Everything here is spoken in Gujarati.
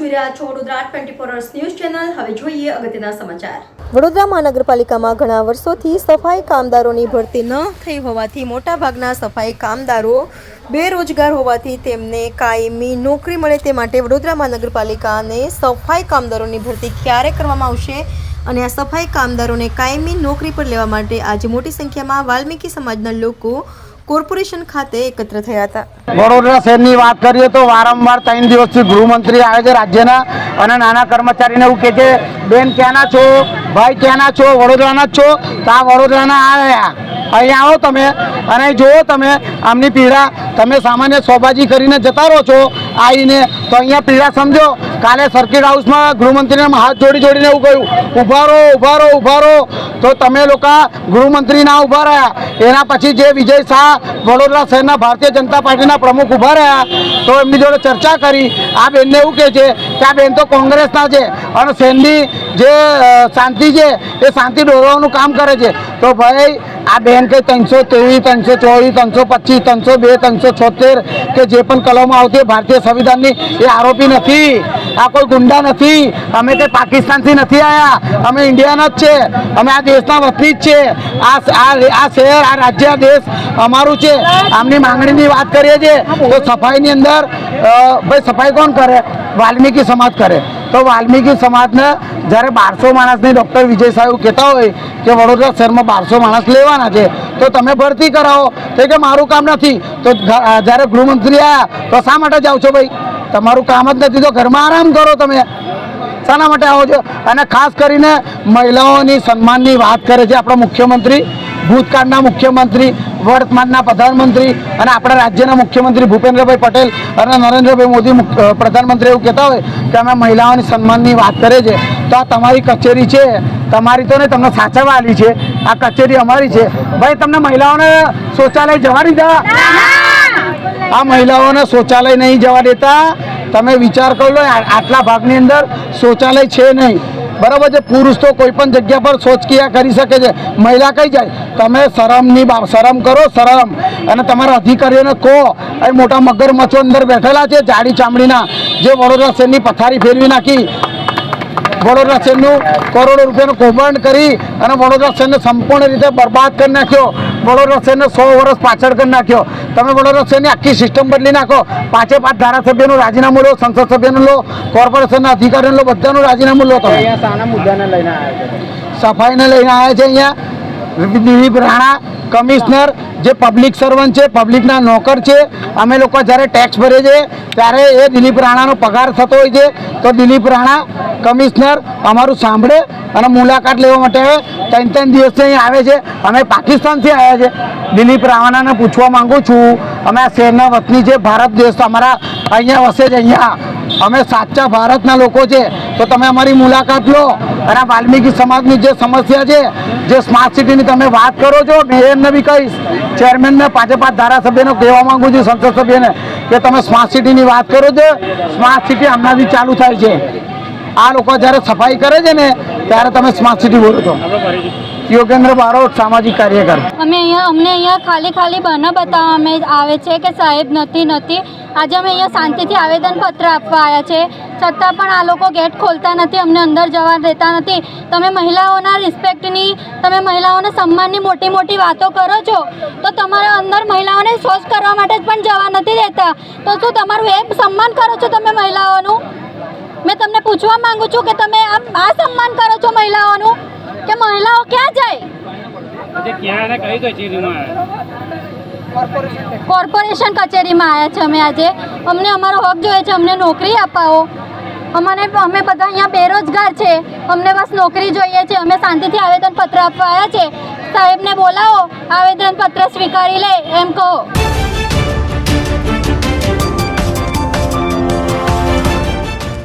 જોઈ રહ્યા છો Vadodara twenty four hours news channel હવે જોઈએ અગત્યના સમાચાર. વડોદરા મહાનગરપાલિકામાં ઘણા વર્ષોથી સફાઈ કામદારોની ભરતી ન થઈ હોવાથી મોટાભાગના સફાઈ કામદારો બેરોજગાર હોવાથી તેમને કાયમી નોકરી મળે તે માટે વડોદરા મહાનગરપાલિકાને સફાઈ કામદારોની ભરતી ક્યારે કરવામાં આવશે અને આ સફાઈ કામદારોને કાયમી નોકરી પર લેવા માટે આજે મોટી સંખ્યામાં વાલ્મીકી સમાજના લોકો કોર્પોરેશન ખાતે એકત્ર થયા હતા. વડોદરા શહેરની વાત કરીએ તો વારંવાર ત્રણ દિવસથી ગૃહમંત્રી આવે છે રાજ્યના અને નાના કર્મચારીને એવું કહે છે, બેન, ક્યાંના છો? ભાઈ, ક્યાંના છો? વડોદરાના જ છો? તો આ વડોદરાના આવ્યા. અહીં આવો તમે અને જુઓ તમે, આમની પીડા. તમે સામાન્ય સોબાજી કરીને જતા રહો છો. આવીને તો અહીંયા પીડા સમજો. કાલે સર્કિટ હાઉસમાં ગૃહમંત્રીને હાથ જોડી જોડીને એવું કહ્યું ઊભા રહો ઊભા રહો ઊભા રહો તો તમે લોકો ગૃહમંત્રી ના ઊભા રહ્યા. એના પછી જે વિજય શાહ વડોદરા શહેરના ભારતીય જનતા પાર્ટીના પ્રમુખ ઊભા રહ્યા, તો એમની જોડે ચર્ચા કરી. આ બેનને એવું કહે છે કે આ બેન તો કોંગ્રેસના છે અને શહેરની જે શાંતિ છે, એ શાંતિ દોરવાનું કામ કરે છે. તો ભાઈ, આ બેન કંઈ ત્રણસો ત્રેવીસ, ત્રણસો ચોવીસ, ત્રણસો પચીસ, ત્રણસો બે, ત્રણસો છોતેર કે જે પણ કલમો આવતી ભારતીય સંવિધાનની, એ આરોપી નથી. આ કોઈ ગુંડા નથી. અમે તે પાકિસ્તાનથી નથી આવ્યા અમે ઇન્ડિયાના જ છે. અમે આ દેશના વતની જ છે. આ આ શહેર, આ રાજ્ય દેશ અમારું છે. આમની માંગણીની વાત કરીએ છીએ, તો સફાઈની અંદર ભાઈ સફાઈ કોણ કરે? વાલ્મીકી સમાજ કરે. તો વાલ્મીકી સમાજને જ્યારે બારસો માણસની ડૉક્ટર વિજય સાહેબ કહેતા હોય કે વડોદરા શહેરમાં બારસો માણસ લેવાના છે, તો તમે ભરતી કરાવો. તો કે મારું કામ નથી. તો જ્યારે ગૃહમંત્રી આવ્યા તો શા માટે જાઓ છો ભાઈ? તમારું કામ જ નથી. તો ઘરમાં આરામ કરો તમે. શાના માટે આવો છો? અને ખાસ કરીને મહિલાઓની સન્માનની વાત કરે છે આપણા મુખ્યમંત્રી. ભૂતકાળના મુખ્યમંત્રી વર્તમાનના પ્રધાનમંત્રી અને આપણા રાજ્યના મુખ્યમંત્રી ભૂપેન્દ્રભાઈ પટેલ અને નરેન્દ્રભાઈ મોદી પ્રધાનમંત્રી એવું કહેતા હોય કે અમે મહિલાઓની સન્માનની વાત કરે છે. તો આ તમારી કચેરી છે. તમારી તો નહીં તમને સાચવવા આવી છે. આ કચેરી અમારી છે. ભાઈ તમને મહિલાઓને શૌચાલય જવા દીધા? આ મહિલાઓને શૌચાલય નહીં જવા દેતા? તમે વિચાર કરો લો આટલા ભાગની અંદર શૌચાલય છે નહીં. બરાબર છે? પુરુષ તો કોઈ પણ જગ્યા પર શૌચક્રિયા કરી શકે છે. મહિલા કઈ જાય? તમે શરમની શરમ કરો, શરમ. અને તમારા અધિકારીઓને કહો. એ મોટા મગરમચ્છો અંદર બેઠેલા છે, જાડી ચામડીના. જે વડોદરા શહેરની પથારી ફેરવી નાખી. વડોદરા શહેરનું કરોડો રૂપિયાનું કૌભાંડ કરી અને વડોદરા શહેરને સંપૂર્ણ રીતે બરબાદ કરી નાખ્યો. વડોદરા શહેરને સો વર્ષ પાછળ કરી નાખ્યો. તમે વડોદરા શહેરની આખી સિસ્ટમ બદલી નાખો. પાંચે પાંચ ધારાસભ્યનું રાજીનામું લો સંસદ સભ્યનું લો કોર્પોરેશનના અધિકારીનું લો બધાનું રાજીનામું લો તમે. સફાઈને લઈને આવ્યા છે અહીંયા. દિલીપ રાણા કમિશનર જે પબ્લિક સર્વન્ટ છે પબ્લિકના નોકર છે, અમે લોકો જ્યારે ટેક્સ ભરીએ છીએ, ત્યારે એ દિલીપ રાણાનો પગાર થતો હોય છે. તો દિલીપ રાણા, કમિશનર, અમારું સાંભળે અને મુલાકાત લેવા માટે ત્રણ ત્રણ દિવસથી અહીં આવે છે. અમે પાકિસ્તાનથી આવ્યા છે. દિલીપ રાણાને પૂછવા માંગુ છું, અમે આ શહેરના વતની છે. ભારત દેશ અમારા અહીંયા વસે છે, અહીંયા. અમે સાચા ભારતના લોકો છે. તો તમે અમારી મુલાકાત લો. અને વાલ્મીકી સમાજની જે સમસ્યા છે જે સ્માર્ટ સિટીની તમે વાત કરો છો એમને બી કહીશ ચેરમેનને પાંચે પાંચ ધારાસભ્યને કહેવા માંગુ છું સંસદ સભ્યને કે તમે સ્માર્ટ સિટીની વાત કરો છો સ્માર્ટ સિટી હમણાંથી ચાલુ થાય છે. આ લોકો જ્યારે સફાઈ કરે છે ને, ત્યારે તમે સ્માર્ટ સિટી બોલો છો. યોગેન્દ્ર બારોટ, સામાજિક કાર્યકર. અમે અહીંયા, અમને અહીંયા ખાલી ખાલી બહાના બતાવવા અમે આવે છે કે સાહેબ નથી નથી. આજે અમે અહીંયા શાંતિથી આવેદનપત્ર આપવા આવ્યા છે. છતાં પણ આ લોકો ગેટ ખોલતા નથી, અમને અંદર જવા દેતા નથી. તમે મહિલાઓના રિસ્પેક્ટની તમે મહિલાઓના સન્માનની મોટી મોટી વાતો કરો છો, તો તમારા અંદર મહિલાઓને શોષ કરવા માટે જ પણ જવા નથી દેતા. તો શું તમારું એ સન્માન કરો છો તમે મહિલાઓનું? મેં તમને પૂછવા માંગુ છું કે તમે આ સન્માન કરો છો મહિલાઓનું? કે મહિલાઓ ક્યાં જાય આજે ક્યાં અને કઈ કચેરીમાં કોર્પોરેશન કચેરીમાં આવ્યા છે અમે આજે. અમને અમારો હક જોઈએ છે, અમને નોકરી અપાવો. અમને અમે બધા અહીંયા બેરોજગાર છે. અમને બસ નોકરી જોઈએ છે. અમે શાંતિથી આવેદનપત્ર આપવા આવ્યા છે. સાહેબને બોલાવો, આવેદનપત્ર સ્વીકારી લે, એમ કહો.